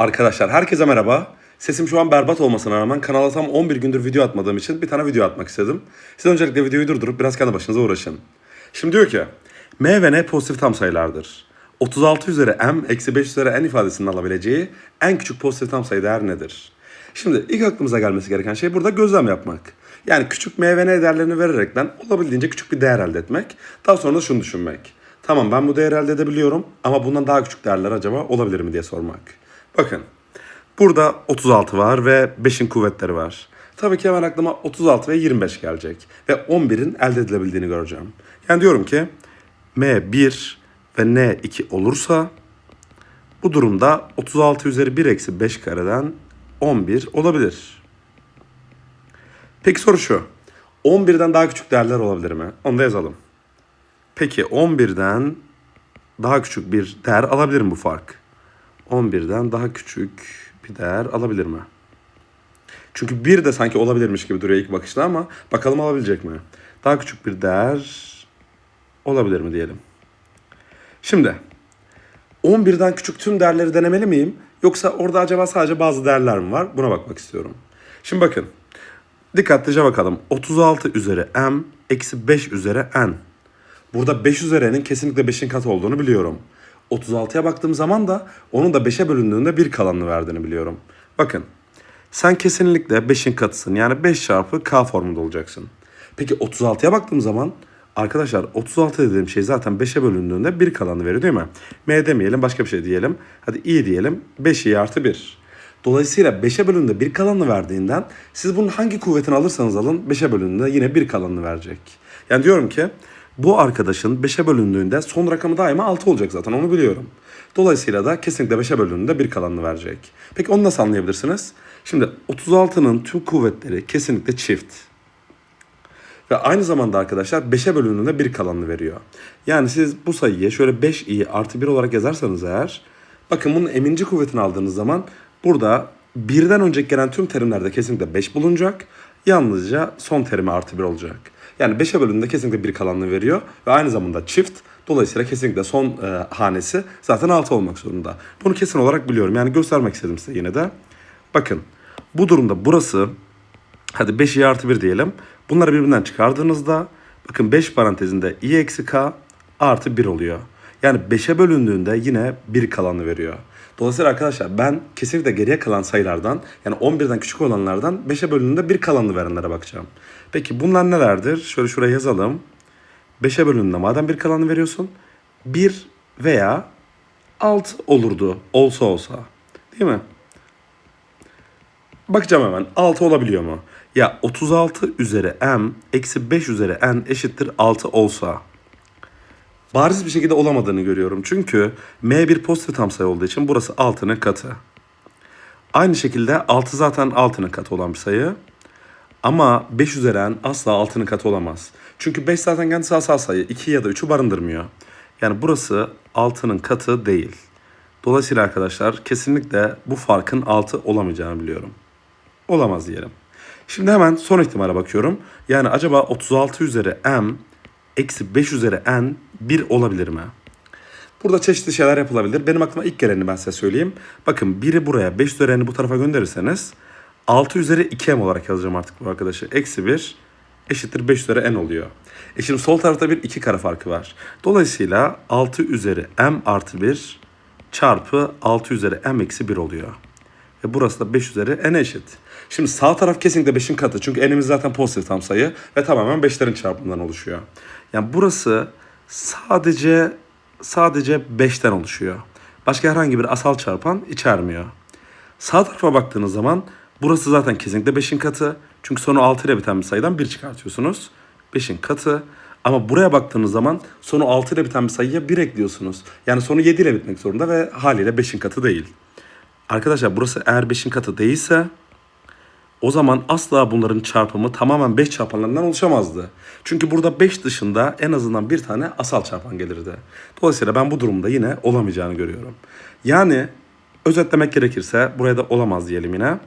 Arkadaşlar herkese merhaba. Sesim şu an berbat olmasına rağmen kanala tam 11 gündür video atmadığım için bir tane video atmak istedim. Siz öncelikle videoyu durdurup biraz kendi başınıza uğraşın. Şimdi diyor ki M ve N pozitif tam sayılardır. 36 üzeri M eksi 5 üzeri N ifadesinin alabileceği en küçük pozitif tam sayı değer nedir? Şimdi ilk aklımıza gelmesi gereken şey burada gözlem yapmak. Yani küçük M ve N değerlerini vererekten olabildiğince küçük bir değer elde etmek. Daha sonra da şunu düşünmek. Tamam ben bu değeri elde edebiliyorum ama bundan daha küçük değerler acaba olabilir mi diye sormak. Bakın burada 36 var ve 5'in kuvvetleri var. Tabii ki hemen aklıma 36 ve 25 gelecek. Ve 11'in elde edilebildiğini göreceğim. Yani diyorum ki M1 ve N2 olursa bu durumda 36 üzeri 1 eksi 5 kareden 11 olabilir. Peki soru şu. 11'den daha küçük değerler olabilir mi? Onu da yazalım. Peki 11'den daha küçük bir değer alabilir mi bu fark? 11'den daha küçük bir değer alabilir mi? Çünkü 1 de sanki olabilirmiş gibi duruyor ilk bakışta ama bakalım alabilecek mi? Daha küçük bir değer olabilir mi diyelim. Şimdi 11'den küçük tüm değerleri denemeli miyim? Yoksa orada acaba sadece bazı değerler mi var? Buna bakmak istiyorum. Şimdi bakın. Dikkatlice bakalım. 36 üzeri m eksi 5 üzeri n. Burada 5 üzeri n'in kesinlikle 5'in katı olduğunu biliyorum. 36'ya baktığım zaman da onun da 5'e bölündüğünde 1 kalanını verdiğini biliyorum. Bakın sen kesinlikle 5'in katısın. Yani 5 çarpı k formunda olacaksın. Peki 36'ya baktığım zaman arkadaşlar 36 dediğim şey zaten 5'e bölündüğünde 1 kalanı veriyor değil mi? M demeyelim başka bir şey diyelim. Hadi i diyelim 5 i artı 1. Dolayısıyla 5'e bölündüğünde 1 kalanını verdiğinden siz bunun hangi kuvvetini alırsanız alın 5'e bölündüğünde yine 1 kalanını verecek. Yani diyorum ki bu arkadaşın 5'e bölündüğünde son rakamı daima 6 olacak zaten onu biliyorum. Dolayısıyla da kesinlikle 5'e bölündüğünde 1 kalanını verecek. Peki onu nasıl anlayabilirsiniz? Şimdi 36'nın tüm kuvvetleri kesinlikle çift. Ve aynı zamanda arkadaşlar 5'e bölündüğünde 1 kalanını veriyor. Yani siz bu sayıyı şöyle 5i artı 1 olarak yazarsanız eğer bakın bunun eminci kuvvetini aldığınız zaman burada birden önceki gelen tüm terimlerde kesinlikle 5 bulunacak. Yalnızca son terimi artı 1 olacak. Yani 5'e bölündüğünde kesinlikle 1 kalanını veriyor ve aynı zamanda çift. Dolayısıyla kesinlikle son e, hanesi zaten 6 olmak zorunda. Bunu kesin olarak biliyorum. Yani göstermek istedim size yine de. Bakın bu durumda burası hadi 5i artı 1 diyelim. Bunları birbirinden çıkardığınızda bakın 5 parantezinde i eksi k artı 1 oluyor. Yani 5'e bölündüğünde yine 1 kalanı veriyor. Dolayısıyla arkadaşlar ben kesinlikle geriye kalan sayılardan yani 11'den küçük olanlardan 5'e bölündüğünde 1 kalanını verenlere bakacağım. Peki bunlar nelerdir? Şöyle şuraya yazalım. 5'e bölündüğünde madem 1 kalanı veriyorsun 1 veya 6 olurdu olsa olsa. Değil mi? Bakacağım hemen 6 olabiliyor mu? Ya 36 üzeri m eksi 5 üzeri n eşittir 6 olsa bariz bir şekilde olamadığını görüyorum. Çünkü m bir pozitif tam sayı olduğu için burası 6'nın katı. Aynı şekilde 6 zaten 6'nın katı olan bir sayı. Ama 5 üzeri n asla 6'nın katı olamaz. Çünkü 5 zaten kendisi asal sayı. 2 ya da 3'ü barındırmıyor. Yani burası 6'nın katı değil. Dolayısıyla arkadaşlar kesinlikle bu farkın 6 olamayacağını biliyorum. Olamaz diyelim. Şimdi hemen son ihtimale bakıyorum. Yani acaba 36 üzeri m eksi 5 üzeri n 1 olabilir mi? Burada çeşitli şeyler yapılabilir. Benim aklıma ilk geleni ben size söyleyeyim. Bakın 1'i buraya 5 üzeri n'i bu tarafa gönderirseniz 6 üzeri 2m olarak yazacağım artık bu arkadaşı. Eksi 1 eşittir 5 üzeri n oluyor. E şimdi sol tarafta bir 2 kare farkı var. Dolayısıyla 6 üzeri m artı 1 çarpı 6 üzeri m eksi 1 oluyor. Ve burası da 5 üzeri n eşit. Şimdi sağ taraf kesinlikle 5'in katı. Çünkü n'imiz zaten pozitif tam sayı ve tamamen 5'lerin çarpımından oluşuyor. Yani burası sadece sadece 5'ten oluşuyor. Başka herhangi bir asal çarpan içermiyor. Sağ tarafa baktığınız zaman burası zaten kesinlikle 5'in katı. Çünkü sonu 6 ile biten bir sayıdan 1 çıkartıyorsunuz. 5'in katı. Ama buraya baktığınız zaman sonu 6 ile biten bir sayıya 1 ekliyorsunuz. Yani sonu 7 ile bitmek zorunda ve haliyle 5'in katı değil. Arkadaşlar burası eğer 5'in katı değilse o zaman asla bunların çarpımı tamamen 5 çarpanlarından oluşamazdı. Çünkü burada 5 dışında en azından bir tane asal çarpan gelirdi. Dolayısıyla ben bu durumda yine olamayacağını görüyorum. Yani özetlemek gerekirse buraya da olamaz diyelim yine.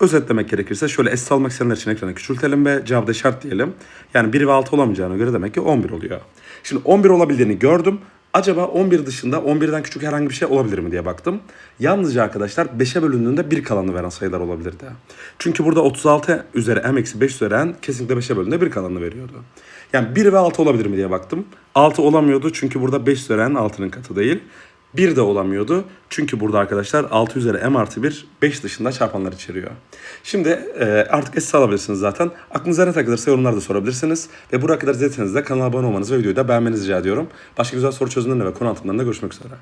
Özetlemek gerekirse şöyle esas almak isteyenler için ekranı küçültelim ve cevabı da şart diyelim. Yani 1 ve 6 olamayacağına göre demek ki 11 oluyor. Şimdi 11 olabildiğini gördüm Acaba 11 dışında 11'den küçük herhangi bir şey olabilir mi diye baktım. Yalnızca arkadaşlar 5'e bölündüğünde bir kalanı veren sayılar olabilirdi. Çünkü burada 36 üzeri m eksi 5 üzeri kesinlikle 5'e bölündüğünde bir kalanını veriyordu. Yani 1 ve 6 olabilir mi diye baktım. 6 olamıyordu çünkü burada 5 üzeri n 6'nın katı değil. 1 de olamıyordu. Çünkü burada arkadaşlar 6 üzeri m artı 1 5 dışında çarpanlar içeriyor. Şimdi e, artık eşsiz alabilirsiniz zaten. Aklınıza ne takılırsa yorumlarda sorabilirsiniz. Ve buraya kadar izlediyseniz de kanala abone olmanızı ve videoyu da beğenmenizi rica ediyorum. Başka güzel soru çözümlerinde ve konu anlatımlarında görüşmek üzere.